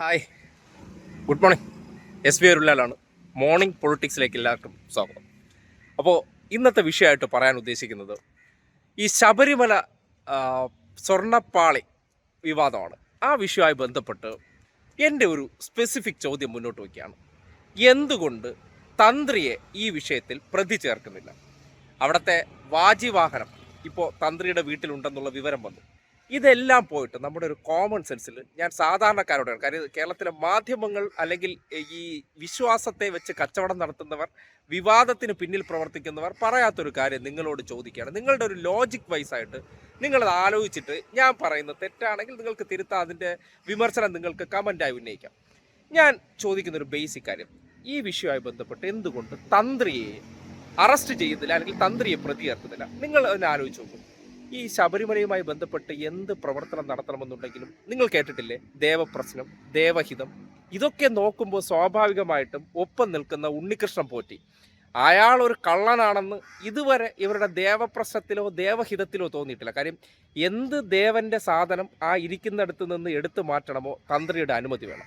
Hi good morning S B ഉരുളാലാണ് morning പൊളിറ്റിക്സിലേക്ക് എല്ലാവർക്കും സ്വാഗതം. അപ്പോൾ ഇന്നത്തെ വിഷയമായിട്ട് പറയാൻ ഉദ്ദേശിക്കുന്നത് ഈ ശബരിമല സ്വർണപ്പാളി വിവാദമാണ്. ആ വിഷയവുമായി ബന്ധപ്പെട്ട് എന്റെ ഒരു സ്പെസിഫിക് ചോദ്യം മുന്നോട്ട് വയ്ക്കുകയാണ്. എന്തുകൊണ്ട് തന്ത്രിയെ ഈ വിഷയത്തിൽ പ്രതി ചേർക്കുന്നില്ല? അവിടുത്തെ വാജിവാഹനം ഇപ്പോൾ തന്ത്രിയുടെ വീട്ടിലുണ്ടെന്നുള്ള വിവരം വന്നു. ഇതെല്ലാം പോയിട്ട് നമ്മുടെ ഒരു കോമൺ സെൻസിൽ ഞാൻ സാധാരണക്കാരോട് കാര്യം കേരളത്തിലെ മാധ്യമങ്ങൾ അല്ലെങ്കിൽ ഈ വിശ്വാസത്തെ വെച്ച് കച്ചവടം നടത്തുന്നവർ വിവാദത്തിന് പിന്നിൽ പ്രവർത്തിക്കുന്നവർ പറയാത്തൊരു കാര്യം നിങ്ങളോട് ചോദിക്കുകയാണ്. നിങ്ങളുടെ ഒരു ലോജിക് വൈസ് ആയിട്ട് നിങ്ങളത് ആലോചിച്ചിട്ട് ഞാൻ പറയുന്ന തെറ്റാണെങ്കിൽ നിങ്ങൾക്ക് തിരുത്താൻ അതിന്റെ വിമർശനം നിങ്ങൾക്ക് കമന്റായി ഉന്നയിക്കാം. ഞാൻ ചോദിക്കുന്ന ഒരു ബേസിക് കാര്യം ഈ വിഷയവുമായി ബന്ധപ്പെട്ട് എന്തുകൊണ്ട് തന്ത്രിയെ അറസ്റ്റ് ചെയ്യുന്നില്ല അല്ലെങ്കിൽ തന്ത്രിയെ പ്രതി ചേർക്കുന്നില്ല നിങ്ങൾ അതിനെ ആലോചിച്ച് നോക്കും. ഈ ശബരിമലയുമായി ബന്ധപ്പെട്ട് എന്ത് പ്രവർത്തനം നടത്തണമെന്നുണ്ടെങ്കിലും നിങ്ങൾ കേട്ടിട്ടില്ലേ? ദേവപ്രശ്നം ദേവഹിതം ഇതൊക്കെ നോക്കുമ്പോൾ സ്വാഭാവികമായിട്ടും ഒപ്പം നിൽക്കുന്ന ഉണ്ണികൃഷ്ണൻ പോറ്റി. അയാൾ ഒരു കള്ളനാണെന്ന് ഇതുവരെ ഇവരുടെ ദേവപ്രശ്നത്തിലോ ദേവഹിതത്തിലോ തോന്നിയിട്ടില്ല. കാര്യം എന്ത് ദേവന്റെ സാധനം ആ ഇരിക്കുന്നിടത്ത് നിന്ന് എടുത്തു മാറ്റണമോ തന്ത്രിയുടെ അനുമതി വേണം.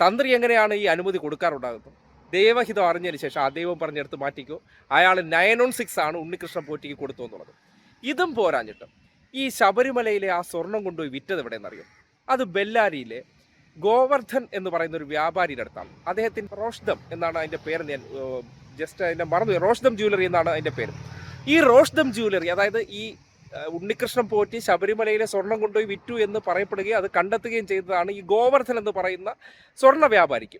തന്ത്രി എങ്ങനെയാണ് ഈ അനുമതി കൊടുക്കാറുണ്ടാകുന്നത്? ദേവഹിതം അറിഞ്ഞതിന് ശേഷം ആ ദൈവം പറഞ്ഞെടുത്ത് മാറ്റിക്കോ. അയാൾ നയൻ ഓൺ സിക്സ് ആണ് ഉണ്ണികൃഷ്ണൻ പോറ്റിക്ക് കൊടുത്തു എന്നുള്ളത് ഇതും പോരാഞ്ഞിട്ട്. ഈ ശബരിമലയിലെ ആ സ്വർണം കൊണ്ടുപോയി വിറ്റത് എവിടെയെന്നറിയും? അത് ബെല്ലാരിയിലെ ഗോവർദ്ധൻ എന്ന് പറയുന്ന ഒരു വ്യാപാരിയുടെ അടുത്താണ്. അദ്ദേഹത്തിന്റെ റോഷ്ദം എന്നാണ് അതിന്റെ പേര് ഞാൻ ജസ്റ്റ് അതിന്റെ മറന്നു റോഷ്ദം ജ്വല്ലറി എന്നാണ് അതിന്റെ പേര്. ഈ റോഷ്ദം ജ്വല്ലറി അതായത് ഈ ഉണ്ണികൃഷ്ണൻ പോറ്റി ശബരിമലയിലെ സ്വർണം കൊണ്ടുപോയി വിറ്റു എന്ന് പറയപ്പെടുകയും അത് കണ്ടെത്തുകയും ചെയ്തതാണ് ഈ ഗോവർദ്ധൻ എന്ന് പറയുന്ന സ്വർണ വ്യാപാരിക്ക്.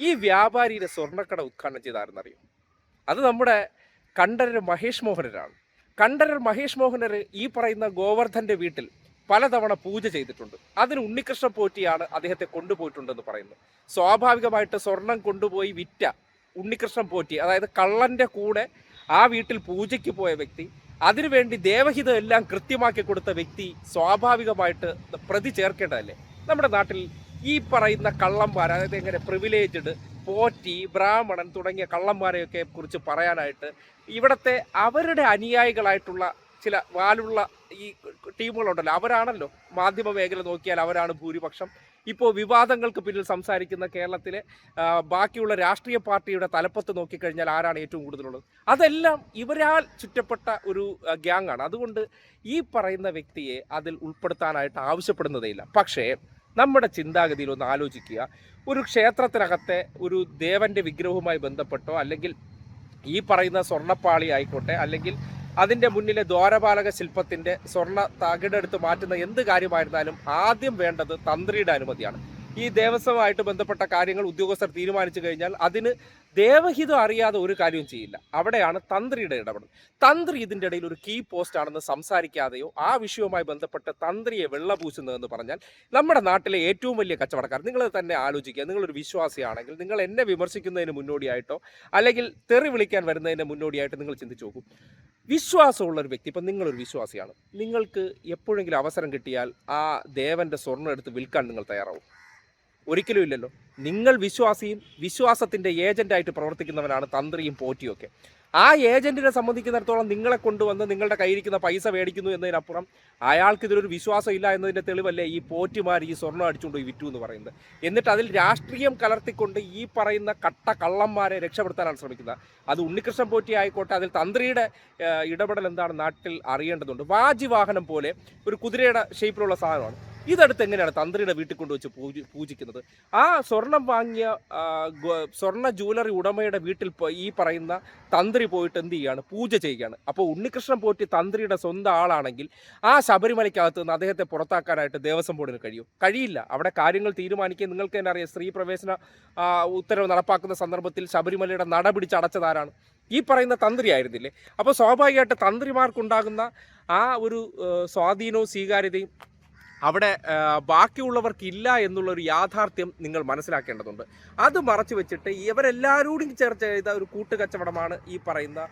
ഈ വ്യാപാരിയുടെ സ്വർണക്കട ഉദ്ഘാടനം ചെയ്താരെന്നറിയും? അത് നമ്മുടെ കണ്ഠരർ മഹേഷ് മോഹനരാണ്. കണ്ഠരർ മഹേഷ് മോഹനർ ഈ പറയുന്ന ഗോവർദ്ധന്റെ വീട്ടിൽ പലതവണ പൂജ ചെയ്തിട്ടുണ്ട്. അതിന് ഉണ്ണികൃഷ്ണൻ പോറ്റിയാണ് അദ്ദേഹത്തെ കൊണ്ടുപോയിട്ടുണ്ടെന്ന് പറയുന്നു സ്വാഭാവികമായിട്ട് സ്വർണം കൊണ്ടുപോയി വിറ്റ ഉണ്ണികൃഷ്ണൻ പോറ്റി അതായത് കള്ളന്റെ കൂടെ ആ വീട്ടിൽ പൂജയ്ക്ക് പോയ വ്യക്തി അതിനുവേണ്ടി ദേവഹിതം എല്ലാം കൃത്യമാക്കി കൊടുത്ത വ്യക്തി സ്വാഭാവികമായിട്ട് പ്രതി ചേർക്കേണ്ടതല്ലേ? നമ്മുടെ നാട്ടിൽ ഈ പറയുന്ന കള്ളന്മാർ അതായത് എങ്ങനെ പ്രിവിലേജ്ഡ് പോറ്റി ബ്രാഹ്മണൻ തുടങ്ങിയ കള്ളന്മാരെയൊക്കെ കുറിച്ച് പറയാനായിട്ട് ഇവിടുത്തെ അവരുടെ അനുയായികളായിട്ടുള്ള ചില വാലുള്ള ഈ ടീമുകളുണ്ടല്ലോ അവരാണല്ലോ മാധ്യമ മേഖല നോക്കിയാൽ അവരാണ് ഭൂരിപക്ഷം. ഇപ്പോൾ വിവാദങ്ങൾക്ക് പിന്നിൽ സംസാരിക്കുന്ന കേരളത്തിലെ ബാക്കിയുള്ള രാഷ്ട്രീയ പാർട്ടിയുടെ തലപ്പത്ത് നോക്കിക്കഴിഞ്ഞാൽ ആരാണ് ഏറ്റവും കൂടുതലുള്ളത്? അതെല്ലാം ഇവരാൽ ചുറ്റപ്പെട്ട ഒരു ഗ്യാങ് ആണ് അതുകൊണ്ട് ഈ പറയുന്ന വ്യക്തിയെ അതിൽ ഉൾപ്പെടുത്താനായിട്ട് ആവശ്യപ്പെടുന്നതേയില്ല. പക്ഷേ നമ്മുടെ ചിന്താഗതിയിൽ ഒന്ന് ആലോചിക്കുക. ഒരു ക്ഷേത്രത്തിനകത്തെ ഒരു ദേവന്റെ വിഗ്രഹവുമായി ബന്ധപ്പെട്ടോ അല്ലെങ്കിൽ ഈ പറയുന്ന സ്വർണപ്പാളി ആയിക്കോട്ടെ അല്ലെങ്കിൽ അതിന്റെ മുന്നിലെ ദ്വാരപാലക ശില്പത്തിന്റെ സ്വർണ തകിടെടുത്ത് മാറ്റുന്ന എന്ത് കാര്യമായിരുന്നാലും ആദ്യം വേണ്ടത് തന്ത്രിയുടെ അനുമതിയാണ്. ഈ ദേവസ്വമായിട്ട് ബന്ധപ്പെട്ട കാര്യങ്ങൾ ഉദ്യോഗസ്ഥർ തീരുമാനിച്ചു കഴിഞ്ഞാൽ അതിന് ദേവഹിതം അറിയാതെ ഒരു കാര്യവും ചെയ്യില്ല. അവിടെയാണ് തന്ത്രിയുടെ ഇടപെടൽ. തന്ത്രി ഇതിന്റെ ഇടയിൽ ഒരു കീ പോസ്റ്റ് ആണെന്ന് സംസാരിക്കാതെയോ ആ വിഷയവുമായി ബന്ധപ്പെട്ട് തന്ത്രിയെ വെള്ളപൂശുന്നതെന്ന് പറഞ്ഞാൽ നമ്മുടെ നാട്ടിലെ ഏറ്റവും വലിയ കച്ചവടക്കാർ നിങ്ങൾ തന്നെ ആലോചിക്കുക നിങ്ങളൊരു വിശ്വാസിയാണെങ്കിൽ നിങ്ങൾ എന്നെ വിമർശിക്കുന്നതിന് മുന്നോടിയായിട്ടോ അല്ലെങ്കിൽ തെറി വിളിക്കാൻ വരുന്നതിന് മുന്നോടിയായിട്ട് നിങ്ങൾ ചിന്തിച്ചു നോക്കും. വിശ്വാസമുള്ള ഒരു വ്യക്തി ഇപ്പം നിങ്ങളൊരു വിശ്വാസിയാണ്. നിങ്ങൾക്ക് എപ്പോഴെങ്കിലും അവസരം കിട്ടിയാൽ ആ ദേവന്റെ സ്വർണം എടുത്ത് വിൽക്കാൻ നിങ്ങൾ തയ്യാറാവും. ഒരിക്കലും ഇല്ലല്ലോ. നിങ്ങൾ വിശ്വാസിയും വിശ്വാസത്തിന്റെ ഏജന്റായിട്ട് പ്രവർത്തിക്കുന്നവനാണ് തന്ത്രിയും പോറ്റിയും ഒക്കെ. ആ ഏജന്റിനെ സംബന്ധിക്കുന്നിടത്തോളം നിങ്ങളെ കൊണ്ടുവന്ന് നിങ്ങളുടെ കയ്യിരിക്കുന്ന പൈസ മേടിക്കുന്നു എന്നതിനപ്പുറം അയാൾക്ക് ഇതിലൊരു വിശ്വാസം ഇല്ല എന്നതിന്റെ തെളിവല്ലേ ഈ പോറ്റിമാർ ഈ സ്വർണം അടിച്ചുകൊണ്ട് വിറ്റു എന്ന് പറയുന്നത്. എന്നിട്ട് അതിൽ രാഷ്ട്രീയം കലർത്തിക്കൊണ്ട് ഈ പറയുന്ന കട്ട കള്ളന്മാരെ രക്ഷപ്പെടുത്താനാണ് ശ്രമിക്കുന്നത്. അത് ഉണ്ണികൃഷ്ണൻ പോറ്റി ആയിക്കോട്ടെ അതിൽ തന്ത്രിയുടെ ഇടപെടൽ എന്താണ് നാട്ടിൽ അറിയേണ്ടതുണ്ട്. വാജിവാഹനം പോലെ ഒരു കുതിരയുടെ ഷേപ്പിലുള്ള സാധനമാണ്. ഇതെടുത്ത് എങ്ങനെയാണ് തന്ത്രിയുടെ വീട്ടിൽ കൊണ്ടുവച്ച് പൂജി പൂജിക്കുന്നത്? ആ സ്വർണം വാങ്ങിയ സ്വർണ ജ്വല്ലറി ഉടമയുടെ വീട്ടിൽ ഈ പറയുന്ന തന്ത്രി പോയിട്ട് എന്ത് ചെയ്യാണ്? പൂജ ചെയ്യുകയാണ്. അപ്പോൾ ഉണ്ണികൃഷ്ണൻ പോറ്റി തന്ത്രിയുടെ സ്വന്തം ആളാണെങ്കിൽ ആ ശബരിമലയ്ക്കകത്ത് നിന്ന് അദ്ദേഹത്തെ പുറത്താക്കാനായിട്ട് ദേവസ്വം ബോർഡിന് കഴിയും. കഴിയില്ല. അവിടെ കാര്യങ്ങൾ തീരുമാനിക്കുക നിങ്ങൾക്ക് തന്നെ അറിയാം. സ്ത്രീ പ്രവേശന ഉത്തരവ് നടപ്പാക്കുന്ന സന്ദർഭത്തിൽ ശബരിമലയുടെ നട പിടിച്ചടച്ചതാരാണ് ഈ പറയുന്ന തന്ത്രി ആയിരുന്നില്ലേ? അപ്പോൾ സ്വാഭാവികമായിട്ട് തന്ത്രിമാർക്കുണ്ടാകുന്ന ആ ഒരു സ്വാധീനവും സ്വീകാര്യതയും അവിടെ ബാക്കിയുള്ളവർക്കില്ല എന്നുള്ളൊരു യാഥാർത്ഥ്യം നിങ്ങൾ മനസ്സിലാക്കേണ്ടതുണ്ട്. അത് മറച്ചു വെച്ചിട്ട് ഇവരെല്ലാവരോടും ചേർച്ച ചെയ്ത ഒരു കൂട്ടുകച്ചവടമാണ് ഈ പറയുന്ന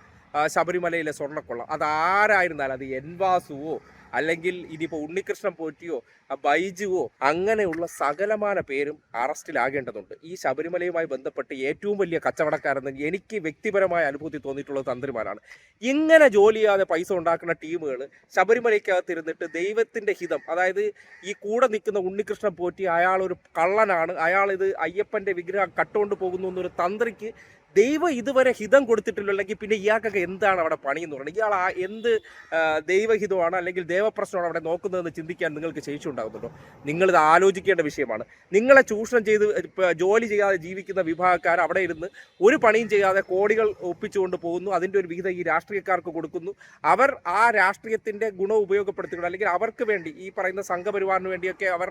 ശബരിമലയിലെ സ്വർണക്കൊള്ള. അത് ആരായിരുന്നാലും അത് എൻവാസുവോ അല്ലെങ്കിൽ ഇനിയിപ്പോൾ ഉണ്ണികൃഷ്ണൻ പോറ്റിയോ ബൈജുവോ അങ്ങനെയുള്ള സകലമാന പേരും അറസ്റ്റിലാകേണ്ടതുണ്ട്. ഈ ശബരിമലയുമായി ബന്ധപ്പെട്ട് ഏറ്റവും വലിയ കച്ചവടക്കാരെന്ന് എനിക്ക് വ്യക്തിപരമായ അനുഭൂതി തോന്നിയിട്ടുള്ളത് തന്ത്രിമാരാണ്. ഇങ്ങനെ ജോലി ചെയ്യാതെ പൈസ ഉണ്ടാക്കുന്ന ടീമുകൾ ശബരിമലയ്ക്കകത്ത് ഇരുന്നിട്ട് ദൈവത്തിന്റെ ഹിതം അതായത് ഈ കൂടെ നിൽക്കുന്ന ഉണ്ണികൃഷ്ണൻ പോറ്റി അയാളൊരു കള്ളനാണ് അയാൾ ഇത് അയ്യപ്പന്റെ വിഗ്രഹം കട്ടുകൊണ്ട് പോകുന്നു എന്നൊരു തന്ത്രിക്ക് ദൈവം ഇതുവരെ ഹിതം കൊടുത്തിട്ടില്ലെങ്കിൽ പിന്നെ ഇയാൾക്കൊക്കെ എന്താണ് അവിടെ പണി എന്ന് പറയുന്നത്? ഇയാൾ എന്ത് ദൈവഹിതമാണ് അല്ലെങ്കിൽ ദേവപ്രശ്നമാണ് അവിടെ നോക്കുന്നതെന്ന് ചിന്തിക്കാൻ നിങ്ങൾക്ക് ശേഷി ഉണ്ടാകുന്നുണ്ടോ? നിങ്ങളിത് ആലോചിക്കേണ്ട വിഷയമാണ്. നിങ്ങളെ ചൂഷണം ചെയ്ത് ജോലി ചെയ്യാതെ ജീവിക്കുന്ന വിഭാഗക്കാർ അവിടെ ഇരുന്ന് ഒരു പണിയും ചെയ്യാതെ കോടികൾ ഒപ്പിച്ചുകൊണ്ട് പോകുന്നു. അതിന്റെ ഒരു വിഹിതം ഈ രാഷ്ട്രീയക്കാർക്ക് കൊടുക്കുന്നു. അവർ ആ രാഷ്ട്രീയത്തിന്റെ ഗുണം ഉപയോഗപ്പെടുത്തിക്കൊണ്ട് അല്ലെങ്കിൽ അവർക്ക് വേണ്ടി ഈ പറയുന്ന സംഘപരിവാറിന് വേണ്ടിയൊക്കെ അവർ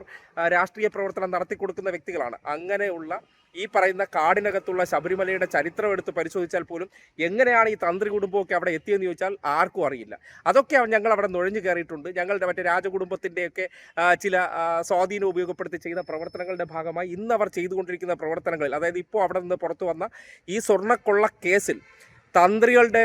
രാഷ്ട്രീയ പ്രവർത്തനം നടത്തി കൊടുക്കുന്ന വ്യക്തികളാണ്. അങ്ങനെയുള്ള ഈ പറയുന്ന കാടിനകത്തുള്ള ശബരിമലയുടെ ചരിത്രം എടുത്ത് പരിശോധിച്ചാൽ പോലും എങ്ങനെയാണ് ഈ തന്ത്രി കുടുംബമൊക്കെ അവിടെ എത്തിയെന്ന് ചോദിച്ചാൽ ആർക്കും അറിയില്ല. അതൊക്കെ ഞങ്ങൾ അവിടെ നുഴഞ്ഞു കയറിയിട്ടുണ്ട്. ഞങ്ങളുടെ മറ്റേ രാജകുടുംബത്തിന്റെയൊക്കെ ചില സ്വാധീനം ഉപയോഗപ്പെടുത്തി ചെയ്യുന്ന പ്രവർത്തനങ്ങളുടെ ഭാഗമായി ഇന്ന് അവർ ചെയ്തുകൊണ്ടിരിക്കുന്ന പ്രവർത്തനങ്ങളിൽ അതായത് ഇപ്പോൾ അവിടെ നിന്ന് പുറത്തു വന്ന ഈ സ്വർണക്കൊള്ള കേസിൽ തന്ത്രികളുടെ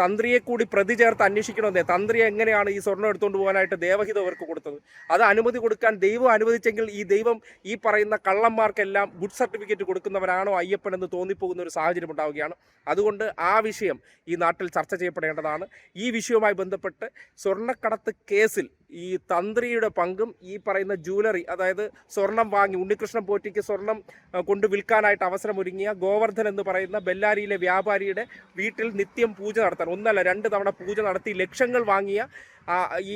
തന്ത്രിയെ കൂടി പ്രതി ചേർത്ത് അന്വേഷിക്കണമെന്നേ. തന്ത്രി എങ്ങനെയാണ് ഈ സ്വർണം എടുത്തുകൊണ്ട് പോകാനായിട്ട് ദേവഹിതം അവർക്ക് കൊടുത്തത്? അത് അനുമതി കൊടുക്കാൻ ദൈവം അനുവദിച്ചെങ്കിൽ ഈ ദൈവം ഈ പറയുന്ന കള്ളന്മാർക്കെല്ലാം ഗുഡ് സർട്ടിഫിക്കറ്റ് കൊടുക്കുന്നവരാണോ അയ്യപ്പൻ എന്ന് തോന്നിപ്പോകുന്ന ഒരു സാഹചര്യം ഉണ്ടാവുകയാണ്. അതുകൊണ്ട് ആ വിഷയം ഈ നാട്ടിൽ ചർച്ച ചെയ്യപ്പെടേണ്ടതാണ്. ഈ വിഷയവുമായി ബന്ധപ്പെട്ട് സ്വർണക്കടത്ത് കേസിൽ ഈ തന്ത്രിയുടെ പങ്കും ഈ പറയുന്ന ജൂവലറി അതായത് സ്വർണം വാങ്ങി ഉണ്ണികൃഷ്ണൻ പോറ്റിക്ക് സ്വർണം കൊണ്ടു വിൽക്കാനായിട്ട് അവസരമൊരുങ്ങിയ ഗോവർദ്ധൻ എന്ന് പറയുന്ന ബെല്ലാരിയിലെ വ്യാപാരിയുടെ വീട്ടിൽ നിത്യം പൂജ നടത്താൻ ഒന്നല്ല രണ്ട് തവണ പൂജ നടത്തി ലക്ഷങ്ങൾ വാങ്ങിയ ഈ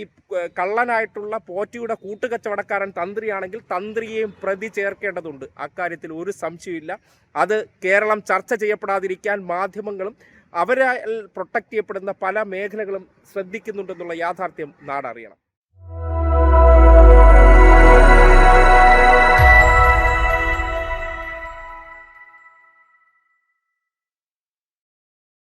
കള്ളനായിട്ടുള്ള പോറ്റിയുടെ കൂട്ടുകച്ചവടക്കാരൻ തന്ത്രിയാണെങ്കിൽ തന്ത്രിയെയും പ്രതി ചേർക്കേണ്ടതുണ്ട്. അക്കാര്യത്തിൽ ഒരു സംശയമില്ല അത് കേരളം ചർച്ച ചെയ്യപ്പെടാതിരിക്കാൻ മാധ്യമങ്ങളും അവരാൽ പ്രൊട്ടക്റ്റ് ചെയ്യപ്പെടുന്ന പല മേഖലകളും ശ്രദ്ധിക്കുന്നുണ്ടെന്നുള്ള യാഥാർത്ഥ്യം നാടറിയണം.